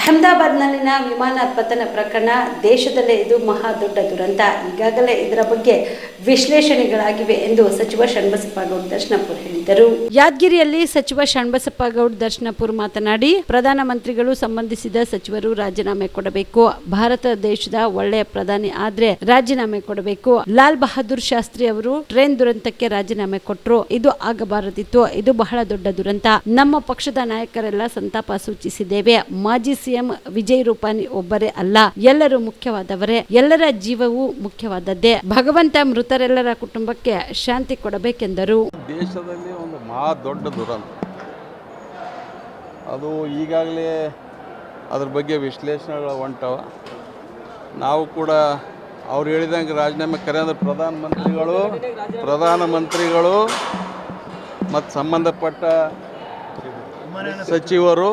ಅಹಮದಾಬಾದ್ನಲ್ಲಿನ ವಿಮಾನ ಪತನ ಪ್ರಕರಣ ದೇಶದಲ್ಲೇ ಇದು ಮಹಾ ದೊಡ್ಡ ದುರಂತ. ಈಗಾಗಲೇ ಇದರ ಬಗ್ಗೆ ವಿಶ್ಲೇಷಣೆಗಳಾಗಿವೆ ಎಂದು ಸಚಿವ ಷಣ್ಬಸಪ್ಪ ಗೌಡ್ ದರ್ಶನಪುರ್ ಹೇಳಿದರು ಯಾದಗಿರಿಯಲ್ಲಿ ಸಚಿವ ಷಣ್ಬಸಪ್ಪ ಗೌಡ್ ದರ್ಶನಪುರ್ ಮಾತನಾಡಿ, ಪ್ರಧಾನ ಮಂತ್ರಿಗಳು ಸಂಬಂಧಿಸಿದ ಸಚಿವರು ರಾಜೀನಾಮೆ ಕೊಡಬೇಕು. ಭಾರತ ದೇಶದ ಒಳ್ಳೆಯ ಪ್ರಧಾನಿ ಆದ್ರೆ ರಾಜೀನಾಮೆ ಕೊಡಬೇಕು. ಲಾಲ್ ಬಹದ್ದೂರ್ ಶಾಸ್ತ್ರಿ ಅವರು ಟ್ರೈನ್ ದುರಂತಕ್ಕೆ ರಾಜೀನಾಮೆ ಕೊಟ್ಟರು ಇದು ಆಗಬಾರದಿತ್ತು. ಇದು ಬಹಳ ದೊಡ್ಡ ದುರಂತ. ನಮ್ಮ ಪಕ್ಷದ ನಾಯಕರೆಲ್ಲ ಸಂತಾಪ ಸೂಚಿಸಿದ್ದೇವೆ. ಮಾಜಿ ಸಿಎಂ ವಿಜಯ್ ರೂಪಾನಿ ಒಬ್ಬರೇ ಅಲ್ಲ, ಎಲ್ಲರೂ ಮುಖ್ಯವಾದವರೇ. ಎಲ್ಲರ ಜೀವವೂ ಮುಖ್ಯವಾದದ್ದೇ. ಭಗವಂತ ಮೃತರೆಲ್ಲರ ಕುಟುಂಬಕ್ಕೆ ಶಾಂತಿ ಕೊಡಬೇಕೆಂದರು. ದೇಶದಲ್ಲಿ ಒಂದು ಮಹಾ ದೊಡ್ಡ ದುರಂತ. ಅದು ಈಗಾಗಲೇ ಅದ್ರ ಬಗ್ಗೆ ವಿಶ್ಲೇಷಣೆಗಳು ಹೊಂಟವ. ನಾವು ಕೂಡ ಅವ್ರು ಹೇಳಿದಂಗೆ ರಾಜೀನಾಮೆ ಕರೆ ಅಂದ್ರೆ ಪ್ರಧಾನಮಂತ್ರಿಗಳು ಪ್ರಧಾನಮಂತ್ರಿಗಳು ಮತ್ತು ಸಂಬಂಧಪಟ್ಟ ಸಚಿವರು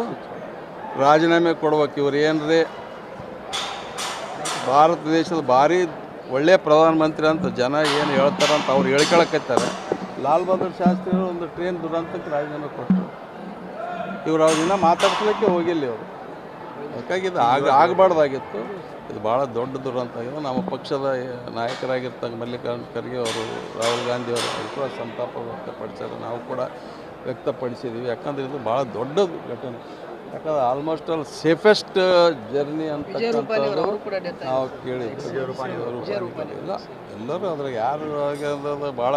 ರಾಜೀನಾಮೆ ಕೊಡ್ಬೇಕು ಇವ್ರು ಏನ್ರಿ? ಭಾರತ ದೇಶದ ಭಾರಿ ಒಳ್ಳೆಯ ಪ್ರಧಾನಮಂತ್ರಿ ಅಂತ ಜನ ಏನು ಹೇಳ್ತಾರಂತ ಅವ್ರು ಹೇಳ್ಕೊಳಕತ್ತಾರೆ. ಲಾಲ್ ಬಹದ್ದೂರ್ ಶಾಸ್ತ್ರಿ ಒಂದು ಟ್ರೈನ್ ದುರಂತಕ್ಕೆ ರಾಜೀನಾಮೆ ಕೊಟ್ಟರು. ಇವ್ರು ಅವ್ರನ್ನ ಮಾತಾಡ್ಸಲಿಕ್ಕೆ ಹೋಗಿಲ್ಲ ಇವರು. ಹಾಗಾಗಿ ಇದು ಆಗ ಆಗಬಾರ್ದಾಗಿತ್ತು. ಇದು ಭಾಳ ದೊಡ್ಡ ದುರಂತ ಆಗಿದೆ. ನಮ್ಮ ಪಕ್ಷದ ನಾಯಕರಾಗಿರ್ತಕ್ಕ ಮಲ್ಲಿಕಾರ್ಜುನ ಖರ್ಗೆ ಅವರು, ರಾಹುಲ್ ಗಾಂಧಿ ಅವರು ಕೂಡ ಸಂತಾಪ ವ್ಯಕ್ತಪಡಿಸಿದ್ರು ನಾವು ಕೂಡ ವ್ಯಕ್ತಪಡಿಸಿದ್ದೀವಿ ಯಾಕಂದ್ರೆ ಇದು ಭಾಳ ದೊಡ್ಡದು ಘಟನೆ. ಯಾಕಂದ್ರೆ ಆಲ್ಮೋಸ್ಟ್ ಆಲ್ ಸೇಫೆಸ್ಟ್ ಜರ್ನಿ ಅಂತ ನಾವು ಕೇಳಿ ಇಲ್ಲ ಎಲ್ಲರೂ ಅದ್ರಾಗ ಯಾರು ಆಗಿರೋದು ಭಾಳ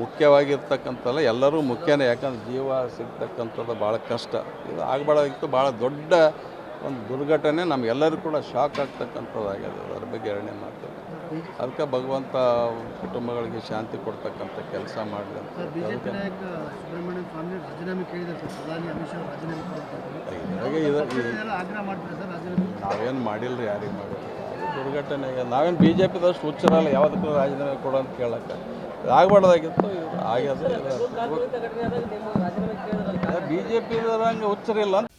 ಮುಖ್ಯವಾಗಿರ್ತಕ್ಕಂಥಲ್ಲ ಎಲ್ಲರೂ ಮುಖ್ಯನೇ. ಯಾಕಂದ್ರೆ ಜೀವ ಸಿಗ್ತಕ್ಕಂಥದ್ದು ಭಾಳ ಕಷ್ಟ. ಇದು ಆಗಬಾರ್ದಾಗಿತ್ತು. ಭಾಳ ದೊಡ್ಡ ಒಂದು ದುರ್ಘಟನೆ ನಮಗೆಲ್ಲರಿಗೂ ಕೂಡ ಶಾಕ್ ಆಗ್ತಕ್ಕಂಥದ್ದಾಗಿದೆ ಅದರ ಬಗ್ಗೆ ಎರಡನೇ ಮಾತು. ಅದಕ್ಕೆ ಭಗವಂತ ಕುಟುಂಬಗಳಿಗೆ ಶಾಂತಿ ಕೊಡ್ತಕ್ಕಂಥ ಕೆಲಸ ಹಾಗೆ ರಾಜೀನಾಮೆ ನಾವೇನು ಮಾಡಿಲ್ಲ ರೀ ಯಾರಿಗೆ ಮಾಡಿಲ್ಲ. ದುರ್ಘಟನೆ. ದುರ್ಘಟನೆಗೆ ನಾವೇನು ಬಿ ಜೆ ಪಿದಷ್ಟು ಹುಚ್ಚರಲ್ಲ ಯಾವುದಕ್ಕೂ ರಾಜೀನಾಮೆ ಕೊಡು ಅಂತ ಕೇಳಕ್ಕೆ. ಆಗಬಾರ್ದಾಗಿತ್ತು ಆಗ್ಯದ ಬಿ ಜೆ ಪಿದಂಗೆ ಹುಚ್ಚರಿಲ್ಲ ಅಂತ